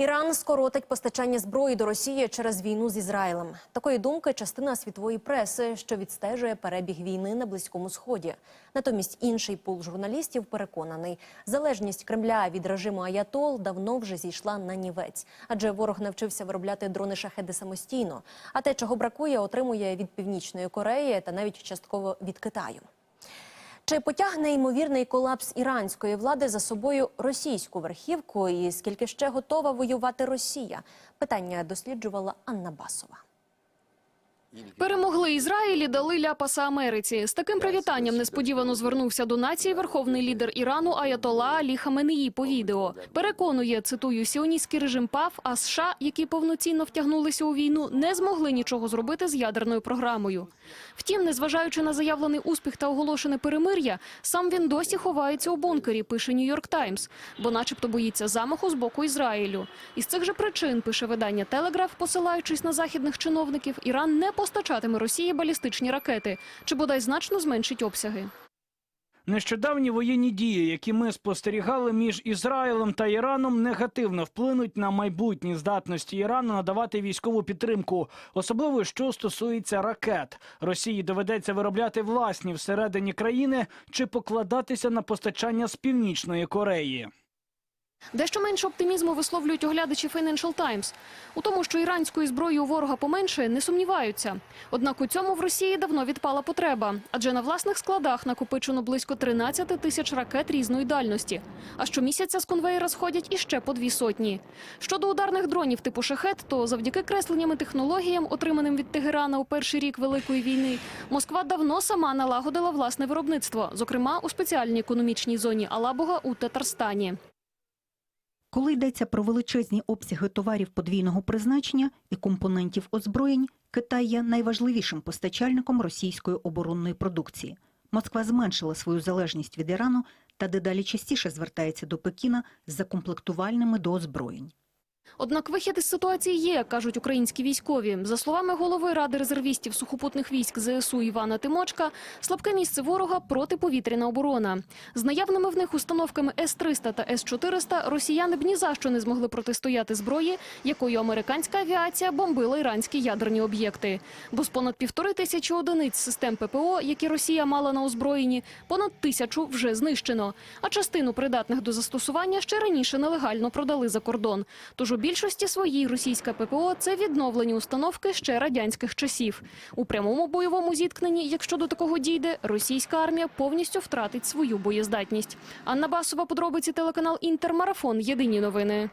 Іран скоротить постачання зброї до Росії через війну з Ізраїлем. Такої думки частина світової преси, що відстежує перебіг війни на близькому сході. Натомість інший пул журналістів переконаний, залежність Кремля від режиму Аятол давно вже зійшла на нівець, адже ворог навчився виробляти дрони шахеди самостійно. А те, чого бракує, отримує від північної Кореї та навіть частково від Китаю. Чи потягне ймовірний колапс іранської влади за собою російську верхівку? І скільки ще готова воювати Росія? Питання досліджувала Анна Басова. Перемогли Ізраїль і дали ляпаса Америці. З таким привітанням несподівано звернувся до нації верховний лідер Ірану Аятола Алі Хаменеї по відео. Переконує, цитую, сіоністський режим ПАВ, а США, які повноцінно втягнулися у війну, не змогли нічого зробити з ядерною програмою. Втім, незважаючи на заявлений успіх та оголошене перемир'я, сам він досі ховається у бункері, пише Нью-Йорк Таймс, бо начебто боїться замаху з боку Ізраїлю. Із цих же причин, пише видання Телеграф, посилаючись на західних чиновників, Іран не постачатиме Росії балістичні ракети чи бодай значно зменшить обсяги. Нещодавні воєнні дії, які ми спостерігали між Ізраїлем та Іраном, негативно вплинуть на майбутні здатності Ірану надавати військову підтримку, особливо що стосується ракет. Росії доведеться виробляти власні всередині країни чи покладатися на постачання з північної Кореї. Дещо менше оптимізму висловлюють оглядачі Financial Times. У тому, що іранської зброї у ворога поменше, не сумніваються. Однак у цьому в Росії давно відпала потреба, адже на власних складах накопичено близько 13 тисяч ракет різної дальності. А щомісяця з конвеєра сходять іще по дві сотні. Щодо ударних дронів типу шахет, то завдяки кресленням і технологіям, отриманим від Тегерана у перший рік Великої війни, Москва давно сама налагодила власне виробництво, зокрема у спеціальній економічній зоні Алабуга у Татарстані. Коли йдеться про величезні обсяги товарів подвійного призначення і компонентів озброєнь, Китай є найважливішим постачальником російської оборонної продукції. Москва зменшила свою залежність від Ірану та дедалі частіше звертається до Пекіна з закомплектувальними до озброєнь. Однак вихід із ситуації є, кажуть українські військові. За словами голови ради резервістів сухопутних військ ЗСУ Івана Тимочка, слабке місце ворога протиповітряна оборона. З наявними в них установками С-300 та С-400 росіяни б ні за що не змогли протистояти зброї, якою американська авіація бомбила іранські ядерні об'єкти. Бо з понад півтори тисячі одиниць систем ППО, які Росія мала на озброєнні, понад тисячу вже знищено. А частину придатних до застосування ще раніше нелегально продали за кордон. Тож більшості своїй російська ППО – це відновлені установки ще радянських часів. У прямому бойовому зіткненні, якщо до такого дійде, російська армія повністю втратить свою боєздатність. Анна Басова, подробиці телеканал Інтермарафон. Єдині новини.